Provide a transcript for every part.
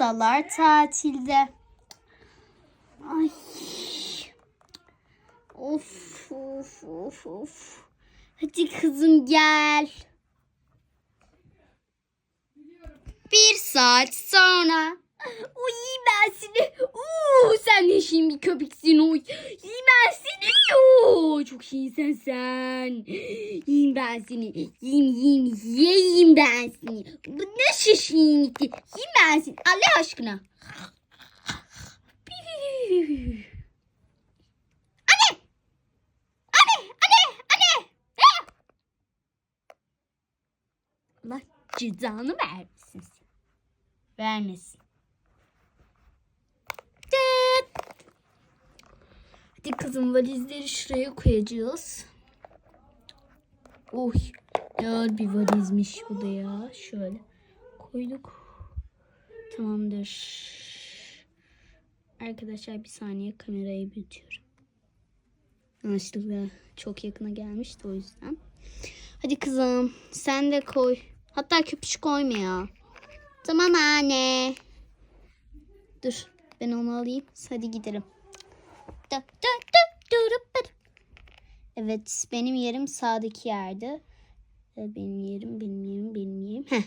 Masalar tatilde. Ay. Of of of of. Hadi kızım gel. Bir saat sonra. Uy ben seni. Uuu sen ne şirin bir köpeksin uy. Yiyeyim ben seni. Oo, çok iyisin sen. Yiyeyim ben seni. Yiyeyim yiyeyim yiyeyim ben seni. Bu ne şişinlikti. Yiyeyim ben seni. Allah aşkına. Ah! Allah cezanı vermesin. Vermesin. Hadi kızım valizleri şuraya koyacağız. Oy. Ya bir valizmiş bu da ya. Şöyle koyduk. Tamamdır. Arkadaşlar bir saniye kamerayı büyütüyorum. Yanlışlıkla çok yakına gelmişti o yüzden. Hadi kızım sen de koy. Hatta köpüş koyma ya. Tamam anne. Dur ben onu alayım. Hadi gidelim. Evet benim yerim sağdaki yerde. Ee, Benim yerim benim yerim benim yerim. Heh.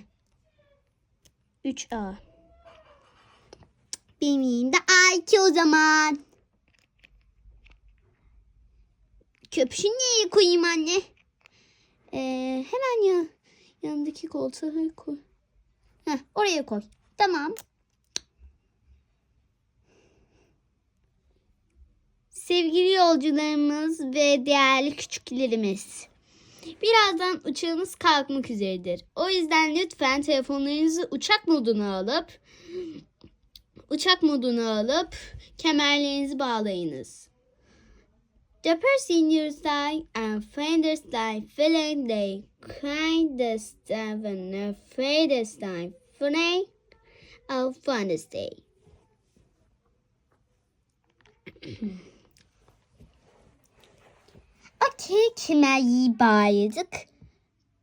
3A. Benim yerim de A2 o zaman. Köpüşü nereye koyayım anne? Ee, hemen ya yanındaki koltuğa koy. Heh, oraya koy. Tamam. Sevgili yolcularımız ve değerli küçüklerimiz. Birazdan uçağımız kalkmak üzeredir. O yüzden lütfen telefonlarınızı uçak moduna alıp uçak moduna alıp kemerlerinizi bağlayınız. The passenger side and fender side feeling they kindest and afraid time funny of funnest day.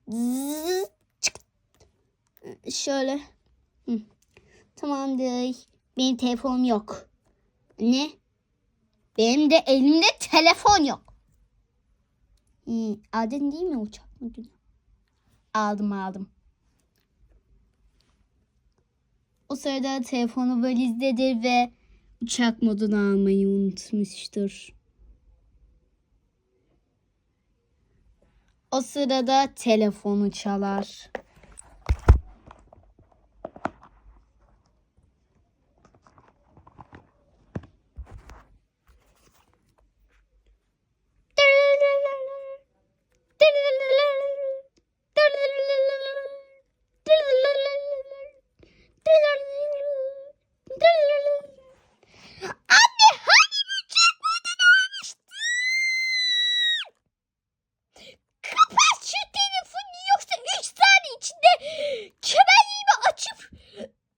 Zzz, çık. Şöyle. Hı. Tamamdır. Benim telefonum yok. Ne? Benim de elimde telefon yok. Hı, aldın değil mi uçak modunu? Aldım aldım. O sırada telefonu valizdedir ve uçak modunu almayı unutmuştur. O sırada telefonu çalar. Anne hani uçak modunu almıştın? Kapat şu telefonu yoksa 3 saniye içinde kemerliğimi açıp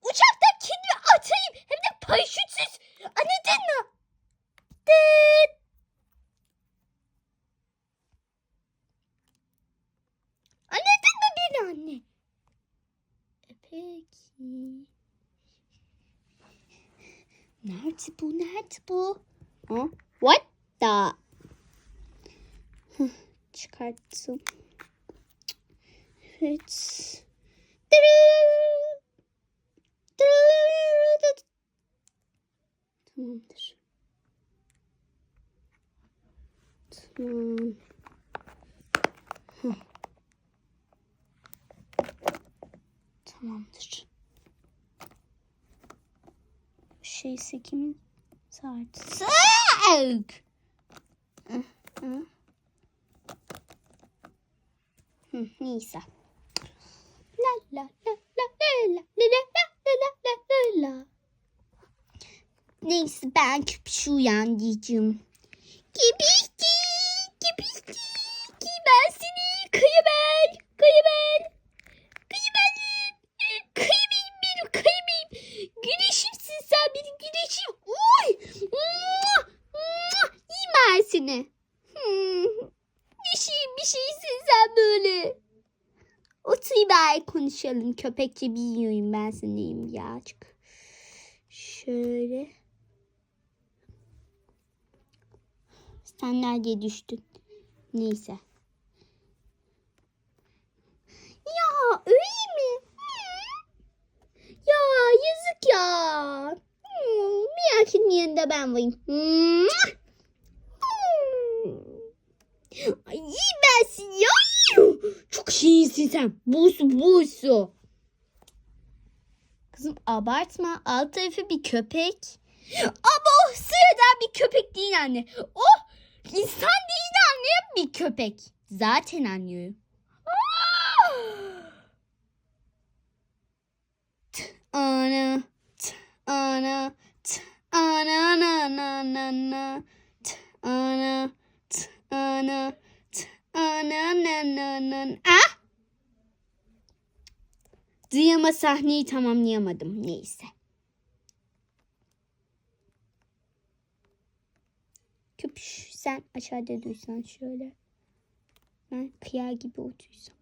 uçaktan kendimi atayım. Hem de paraşütsüz. Anladın mı? Dıt. Anladın mı beni anne? E peki. Nerede bu? Nerede bu? Ha? What the? Hıh, Çıkarttım. Evet. Tamamdır. Hıh. Tamamdır. Bu şeyse kimin saati? Sık! Neyse. La la la la la la la la la la la la. Neyse ben küpüşü uyandıracağım. Gibişti, gibişti, ben seni kıyıben, kıyıben, kıyıbenim, kıyıbenim benim, kıyıbenim. Güneşimsin sen benim güneşim. Uy, mua, mua, yiyeyim ben seni. Hmm. Ne şey bir şeysin sen böyle. Bari konuşalım. Köpekçe biliyorum ben seni birazcık. Şöyle. Sen nerede düştün? Neyse. Ya öyle mi? Ya yazık ya. Hmm, Miyak'ın yanında ben varım. Hmm. Ay iyi bensin ya. Çok şirinsin sen. Busu busu. Kızım abartma. Alt tarafı bir köpek. Ama o sıradan bir köpek değil anne. O insan değil de anlayan bir köpek. Zaten anlıyorum. Ana, ana, ana, ana, t- ana, t- ana, na, na, na, ah! Duyama sahneyi tamamlayamadım. Neyse. Köpüş sen aşağıda duysan şöyle. Ben kıyar gibi otursam.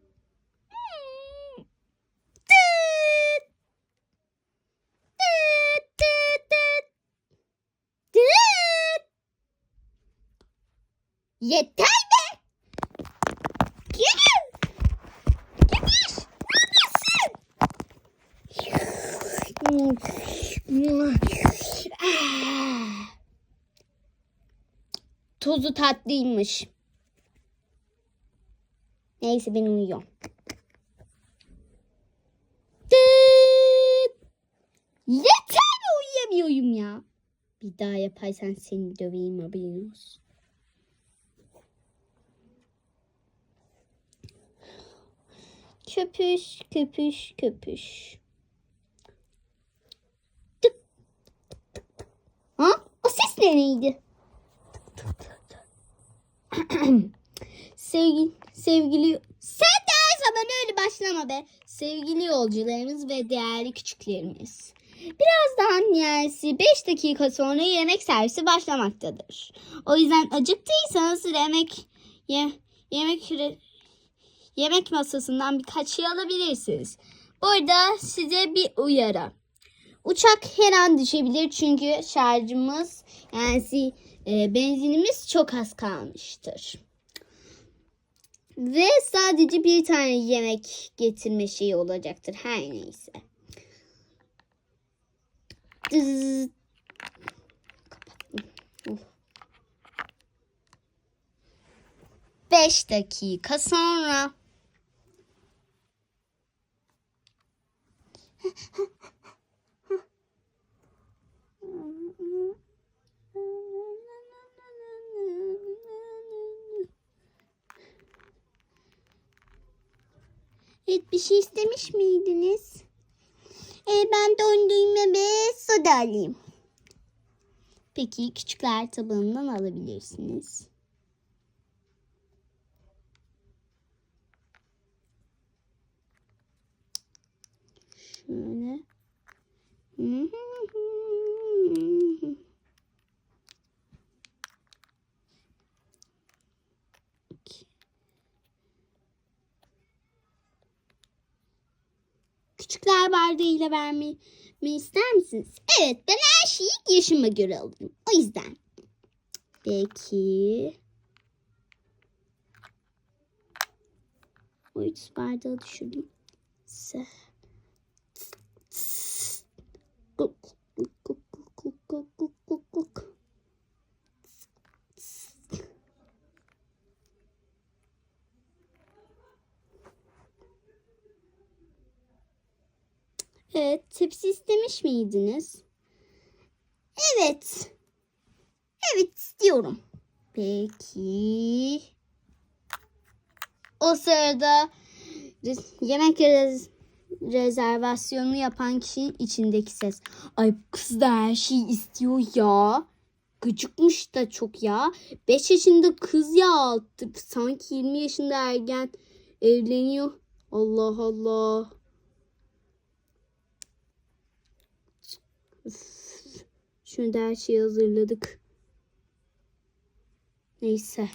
Yeter be! Gel! Köpüş! Ne yapıyorsun? Ah! Tozu tatlıymış. Neyse ben uyuyorum. Yeter uyuyamıyorum ya? Bir daha yaparsan seni döveyim haberin olsun. Köpüş, köpüş, köpüş. Tık. Ha? O ses ne neydi? Sevgili, sevgili... Sen de her zaman öyle başlama be. Sevgili yolcularımız ve değerli küçüklerimiz. Birazdan yani 5 dakika sonra yemek servisi başlamaktadır. O yüzden acıktıysanız yemek ye, yemek yemek masasından birkaç şey alabilirsiniz. Burada size bir uyarı. Uçak her an düşebilir çünkü şarjımız yani e, benzinimiz çok az kalmıştır. Ve sadece bir tane yemek getirme şeyi olacaktır. Her neyse. Dız. Beş dakika sonra. Evet bir şey istemiş miydiniz? E, ben dondurma ve soda alayım. Peki küçükler tabağından alabilirsiniz. Şöyle. Küçükler bardağıyla vermeyi ister misiniz? Evet ben her şeyi yaşıma göre alırım. O yüzden. Peki. O üç bardağı düşürdüm. Kuk, kuk, kuk, kuk, kuk, kuk, kuk, kuk. Evet, tepsi istemiş miydiniz? Evet. Evet istiyorum. Peki. O sırada yemek rez- rezervasyonu yapan kişinin içindeki ses. Ay kız da her şeyi istiyor ya. Gıcıkmış da çok ya. 5 yaşında kız ya altı. Sanki 20 yaşında ergen evleniyor. Allah Allah. Da her şeyi hazırladık. Neyse.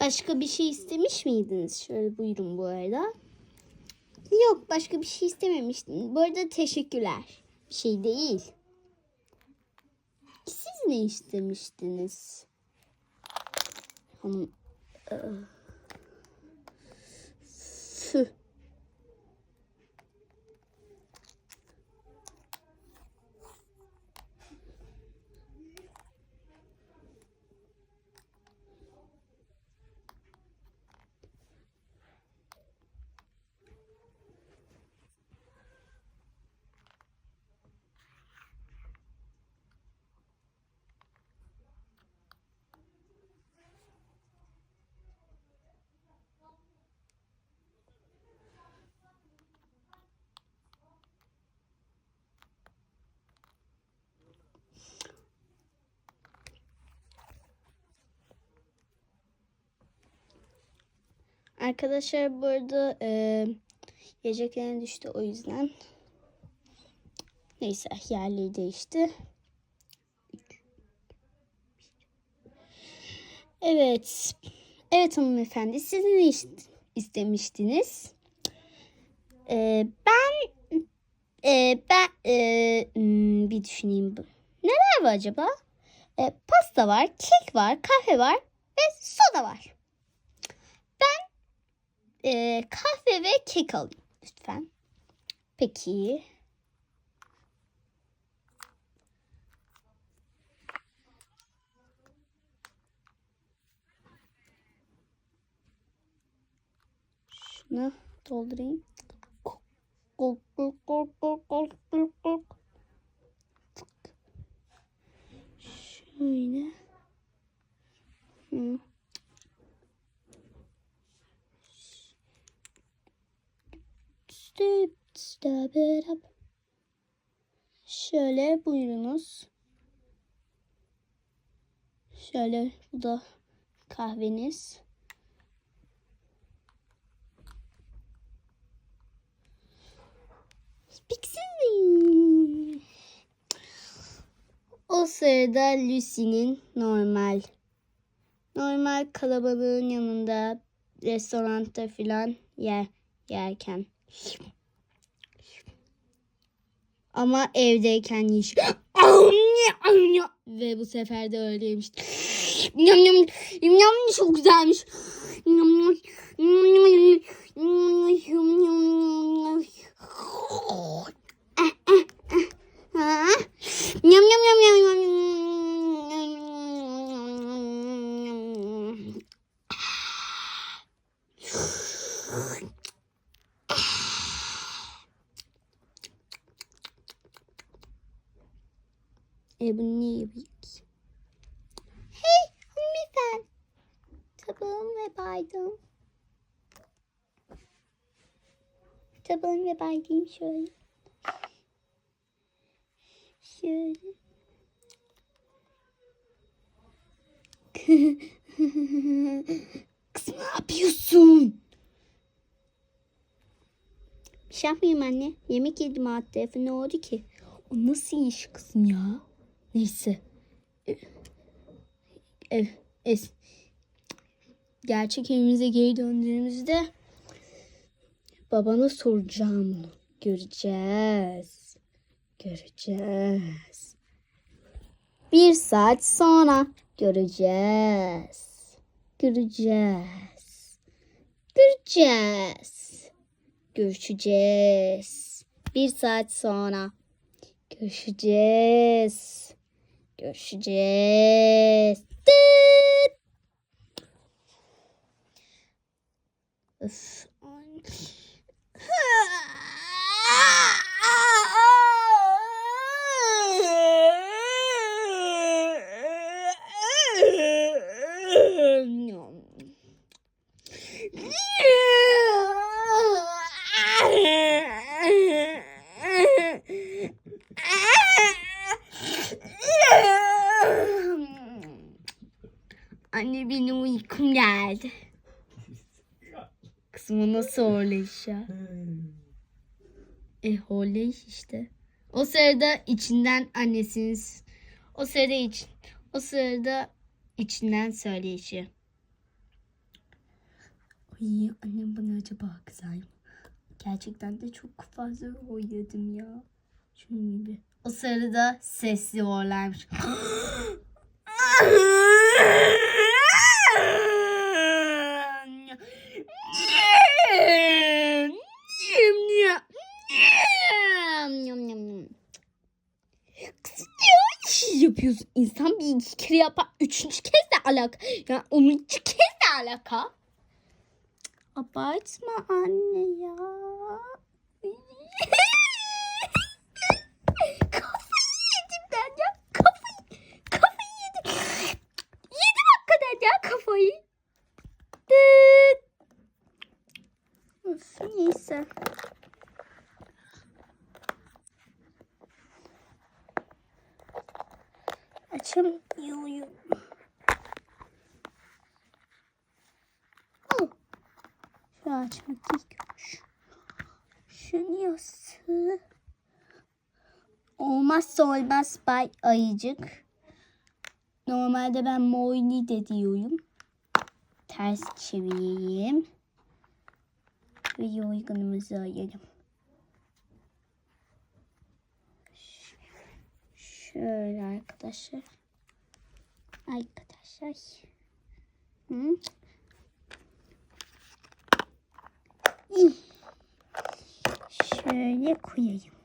Başka bir şey istemiş miydiniz? Şöyle buyurun bu arada. Yok başka bir şey istememiştim. Bu arada teşekkürler. Bir şey değil. Siz ne istemiştiniz? Hanım. Ee, Fü. Arkadaşlar burada e, yiyeceklerin düştü o yüzden. Neyse yerleri değişti. Evet. Evet hanımefendi siz ne ist- istemiştiniz? E, ben e, ben e, bir düşüneyim. Neler var acaba? E, pasta var, kek var, kahve var ve soda var. Ee, kahve ve kek alayım lütfen. Peki. Şunu doldurayım. Gol, gol, gol, gol, gol, gol, gol. Şöyle. Hı. Stop, Şöyle buyurunuz. Şöyle bu da kahveniz. Pixie. O sırada Lucy'nin normal normal kalabalığın yanında restoranda filan yer yerken ama evdeyken yiyiş. Ve bu sefer de öyleymiş. Yum çok güzelmiş. Yum yum yum yum yum yum yum. Ha? Yum yum yum yum yum yum. E bunu niye ki? Hey hanımefendi. Tabağım ve bardım. Tabağım ve bardağım şöyle. Şöyle. Kız ne yapıyorsun? Bir şey yapmıyorum anne. Yemek yedim alt tarafı ne oldu ki? O nasıl iş kızım ya? Neyse. Ev, es. Gerçek evimize geri döndüğümüzde babana soracağım. Göreceğiz. Göreceğiz. Bir saat sonra göreceğiz. Göreceğiz. Göreceğiz. Görüşeceğiz. Bir saat sonra görüşeceğiz. Görüşeceğiz. Tıt. Öf. Ay. Anne benim uykum geldi. Kızıma nasıl horlayış ya? E horlayış işte. O sırada içinden annesinin s- o sırada iç o sırada içinden söyleyişi. Ay annem bana acaba kızar mı? Gerçekten de çok fazla oynadım ya. Şunun gibi. O sırada sesli horlarmış. yapıyorsun. İnsan bir iki kere yapar. Üçüncü kez de alaka. Yani onuncu kez de alaka. Abartma anne ya. kafayı yedim ben ya. Kafayı, kafayı yedim. Yedim hakikaten ya kafayı. Dıt. Neyse. Açamıyorum. Oh. Şu açmak gerekiyormuş. Şunu yası. Olmazsa olmaz bay ayıcık. Normalde ben Moyni de diyorum. Ters çevireyim. Ve yorganımızı ayıralım. Şöyle arkadaşlar. Arkadaşlar. Hı? Şöyle koyayım.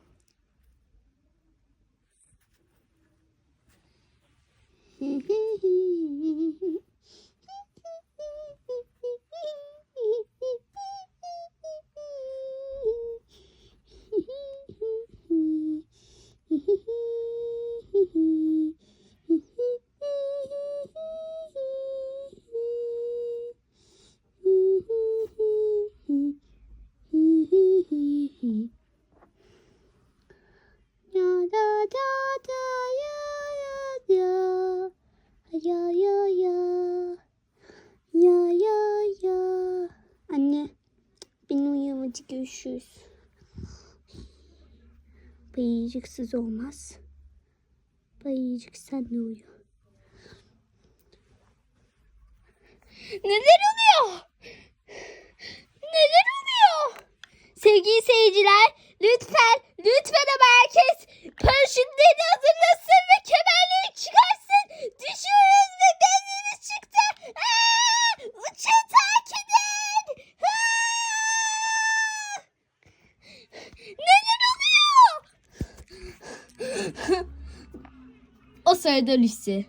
Uyuyamadı görüşürüz. Bayıcıksız olmaz. Bayıcık sen de uyu. Neler oluyor? Neler oluyor? Sevgili seyirciler lütfen lütfen ama herkes paraşütlerini hazırlasın sayıda liste.